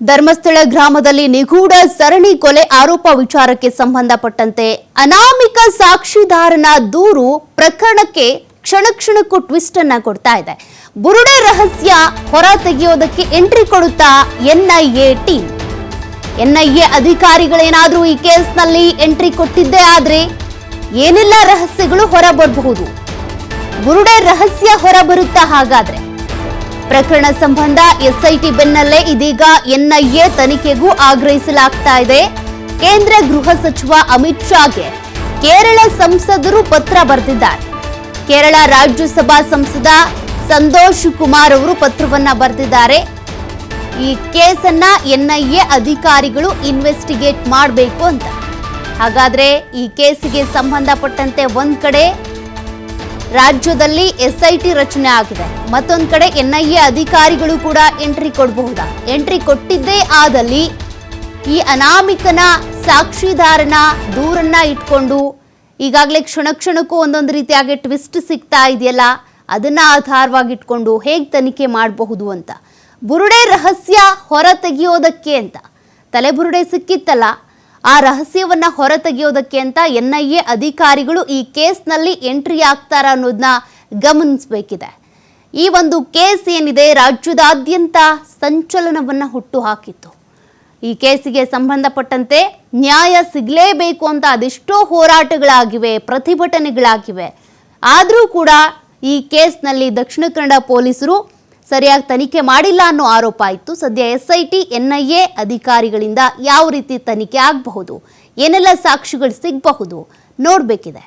ಧರ್ಮಸ್ಥಳ ಗ್ರಾಮದಲ್ಲಿ ನಿಗೂಢ ಸರಣಿ ಕೊಲೆ ಆರೋಪ ವಿಚಾರಕ್ಕೆ ಸಂಬಂಧಪಟ್ಟಂತೆ ಅನಾಮಿಕ ಸಾಕ್ಷಿದಾರನ ದೂರು ಪ್ರಕರಣಕ್ಕೆ ಕ್ಷಣ ಕ್ಷಣಕ್ಕೂ ಟ್ವಿಸ್ಟ್ ಅನ್ನ ಕೊಡ್ತಾ ಇದೆ. ಬುರುಡೆ ರಹಸ್ಯ ಹೊರ ತೆಗೆಯೋದಕ್ಕೆ ಎಂಟ್ರಿ ಕೊಡುತ್ತಾ ಎನ್ಐಎ ಟೀಮ್ ಎನ್ಐಎ ಅಧಿಕಾರಿಗಳೇನಾದ್ರೂ ಈ ಕೇಸ್ನಲ್ಲಿ ಎಂಟ್ರಿ ಕೊಟ್ಟಿದ್ದೇ ಆದ್ರೆ ಏನೆಲ್ಲ ರಹಸ್ಯಗಳು ಹೊರಬರಬಹುದು ಬುರುಡೆ ರಹಸ್ಯ ಹೊರಬರುತ್ತಾ ಹಾಗಾದ್ರೆ ಪ್ರಕರಣ ಸಂಬಂಧ ಎಸ್ಐಟಿ ಬೆನ್ನಲ್ಲೇ ಇದೀಗ ಎನ್ಐಎ ತನಿಖೆಗೂ ಆಗ್ರಹಿಸಲಾಗ್ತಾ ಇದೆ. ಕೇಂದ್ರ ಗೃಹ ಸಚಿವ ಅಮಿತ್ ಶಾಗೆ ಕೇರಳ ಸಂಸದರು ಪತ್ರ ಬರೆದಿದ್ದಾರೆ. ಕೇರಳ ರಾಜ್ಯಸಭಾ ಸಂಸದ ಸಂತೋಷ್ ಕುಮಾರ್ ಅವರು ಪತ್ರವನ್ನ ಬರೆದಿದ್ದಾರೆ. ಈ ಕೇಸನ್ನ ಎನ್ಐಎ ಅಧಿಕಾರಿಗಳು ಇನ್ವೆಸ್ಟಿಗೇಟ್ ಮಾಡಬೇಕು ಅಂತ. ಹಾಗಾದ್ರೆ ಈ ಕೇಸಿಗೆ ಸಂಬಂಧಪಟ್ಟಂತೆ ಒಂದ್ ಕಡೆ ರಾಜ್ಯದಲ್ಲಿ ಎಸ್ಐಟಿ ರಚನೆ ಆಗಿದೆ. ಮತ್ತೊಂದು ಕಡೆ ಎನ್ಐಎ ಅಧಿಕಾರಿಗಳು ಕೂಡ ಎಂಟ್ರಿ ಕೊಡಬಹುದಾ? ಎಂಟ್ರಿ ಕೊಟ್ಟಿದ್ದೇ ಆದಲ್ಲಿ ಈ ಅನಾಮಿಕನ ಸಾಕ್ಷಿದಾರನ ದೂರನ್ನ ಇಟ್ಕೊಂಡು ಈಗಾಗಲೇ ಕ್ಷಣ ಕ್ಷಣಕ್ಕೂ ಒಂದೊಂದು ರೀತಿಯಾಗಿ ಟ್ವಿಸ್ಟ್ ಸಿಗ್ತಾ ಇದೆಯಲ್ಲ? ಅದನ್ನ ಆಧಾರವಾಗಿಟ್ಕೊಂಡು ಹೇಗೆ ತನಿಖೆ ಮಾಡಬಹುದು ಅಂತ. ಬುರುಡೆ ರಹಸ್ಯ ಹೊರ ತೆಗೆಯೋದಕ್ಕೆ ಅಂತ. ತಲೆಬುರುಡೆ ಸಿಕ್ಕಿತ್ತಲ್ಲ? ಆ ರಹಸ್ಯವನ್ನ ಹೊರ ತೆಗೆಯೋದಕ್ಕೆ ಅಂತ ಎನ್ಐಎ ಅಧಿಕಾರಿಗಳು ಈ ಕೇಸ್ನಲ್ಲಿ ಎಂಟ್ರಿ ಆಗ್ತಾರ ಅನ್ನೋದನ್ನ ಗಮನಿಸಬೇಕಿದೆ. ಈ ಒಂದು ಕೇಸ್ ಏನಿದೆ ರಾಜ್ಯದಾದ್ಯಂತ ಸಂಚಲನವನ್ನ ಹುಟ್ಟು ಹಾಕಿತ್ತು ಈ ಕೇಸಿಗೆ ಸಂಬಂಧಪಟ್ಟಂತೆ ನ್ಯಾಯ ಸಿಗಲೇಬೇಕು ಅಂತ ಅದೆಷ್ಟೋ ಹೋರಾಟಗಳಾಗಿವೆ, ಪ್ರತಿಭಟನೆಗಳಾಗಿವೆ. ಆದರೂ ಕೂಡ ಈ ಕೇಸ್ನಲ್ಲಿ ದಕ್ಷಿಣ ಕನ್ನಡ ಪೊಲೀಸರು ಸರಿಯಾಗಿ ತನಿಖೆ ಮಾಡಿಲ್ಲ ಅನ್ನೋ ಆರೋಪ ಇತ್ತು. ಸದ್ಯ ಎಸ್ಐಟಿ, ಎನ್ಐಎ ಅಧಿಕಾರಿಗಳಿಂದ ಯಾವ ರೀತಿ ತನಿಖೆ ಆಗಬಹುದು, ಏನೆಲ್ಲ ಸಾಕ್ಷಿಗಳು ಸಿಗಬಹುದು ನೋಡಬೇಕಿದೆ.